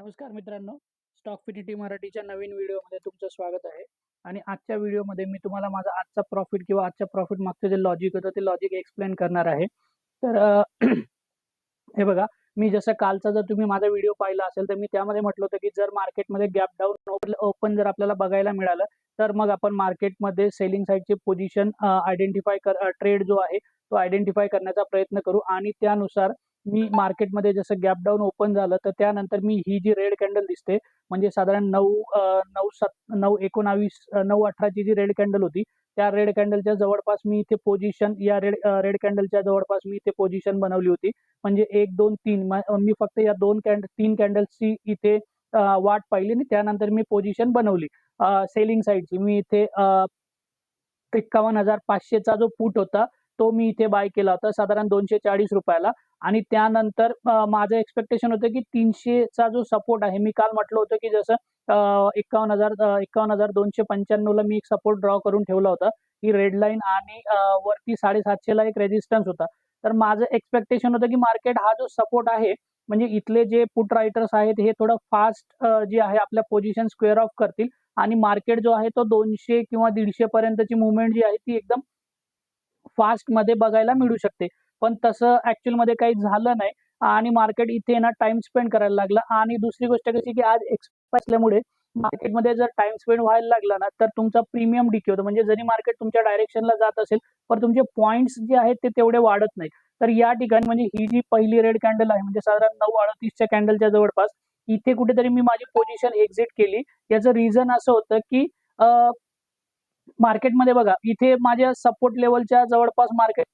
नमस्कार मित्रांनो. स्टॉक फिनिटी मराठीच्या नवीन व्हिडिओमध्ये तुमचं स्वागत आहे. आणि आजच्या व्हिडिओमध्ये मी तुम्हाला माझा आजचा प्रॉफिट किंवा आजच्या प्रॉफिट मागचं जे लॉजिक होतं ते लॉजिक एक्सप्लेन करणार आहे. तर हे बघा मी जसं कालचा जर तुम्ही माझा व्हिडिओ पाहिला असेल तर मी त्यामध्ये म्हटलं होतं की जर मार्केटमध्ये गॅप डाऊन ओपन जर आपल्याला बघायला मिळालं तर मग आपण मार्केटमध्ये सेलिंग साईडचे पोझिशन आयडेंटिफाय कर ट्रेड जो आहे तो आयडेंटिफाय करण्याचा प्रयत्न करू. आणि त्यानुसार मी मार्केटमध्ये जसं गॅप डाऊन ओपन झालं तर त्यानंतर मी ही जी रेड कॅन्डल दिसते म्हणजे साधारण नऊ नऊ सात नऊ एकोणावीस नऊ अठराची जी रेड कॅन्डल होती त्या रेड कॅन्डलच्या जवळपास मी इथे पोझिशन या रेड रेड कॅन्डलच्या जवळपास मी इथे पोझिशन बनवली होती. म्हणजे एक दोन तीन मी फक्त या दोन कॅन्ड तीन कॅन्डल्सची इथे वाट पाहिली आणि त्यानंतर मी पोझिशन बनवली. सेलिंग साईडची मी इथे एक्कावन्न हजार पाचशेचा जो पुट होता तो मी इथे बाय केला होता साधारण दोनशे चाळीस रुपयाला. आणि त्यानंतर माझं एक्सपेक्टेशन होतं की तीनशेचा जो सपोर्ट आहे मी काल म्हटलं होतं की जसं एक्कावन्न हजार एक्कावन्न हजार दोनशे पंच्याण्णवला मी एक सपोर्ट ड्रॉ करून ठेवला होता. की रेड लाईन आणि वरती साडेसातशेला एक रेजिस्टन्स होता. तर माझं एक्सपेक्टेशन होतं की मार्केट हा जो सपोर्ट आहे म्हणजे इथले जे पुट रायटर्स आहेत हे थोडं फास्ट जे आहे आपल्या पोझिशन स्क्वेअर ऑफ करतील. आणि मार्केट जो आहे तो दोनशे किंवा दीडशे पर्यंतची मुवमेंट जी आहे ती एकदम फास्टमध्ये बघायला मिळू शकते. पण तसं ऍक्च्युअलमध्ये काही झालं नाही. आणि मार्केट इथे ना टाइम स्पेंड करायला लागला. आणि दुसरी गोष्ट कशी की आज एक्सपायर असल्यामुळे मार्केटमध्ये जर टाइम स्पेंड व्हायला लागला ना तर तुमचा प्रीमियम डिके होतो. म्हणजे जरी मार्केट तुमच्या डायरेक्शनला जात असेल पण तुमचे पॉईंट्स जे आहेत ते तेवढे वाढत नाही. तर या ठिकाणी म्हणजे ही जी पहिली रेड कॅन्डल आहे म्हणजे साधारण नऊ अडतीसच्या कॅन्डलच्या जवळपास इथे कुठेतरी मी माझी पोझिशन एक्झिट केली. याचं रिझन असं होतं की मार्केटमध्ये बघा इथे माझ्या सपोर्ट लेवलच्या जवळपास मार्केट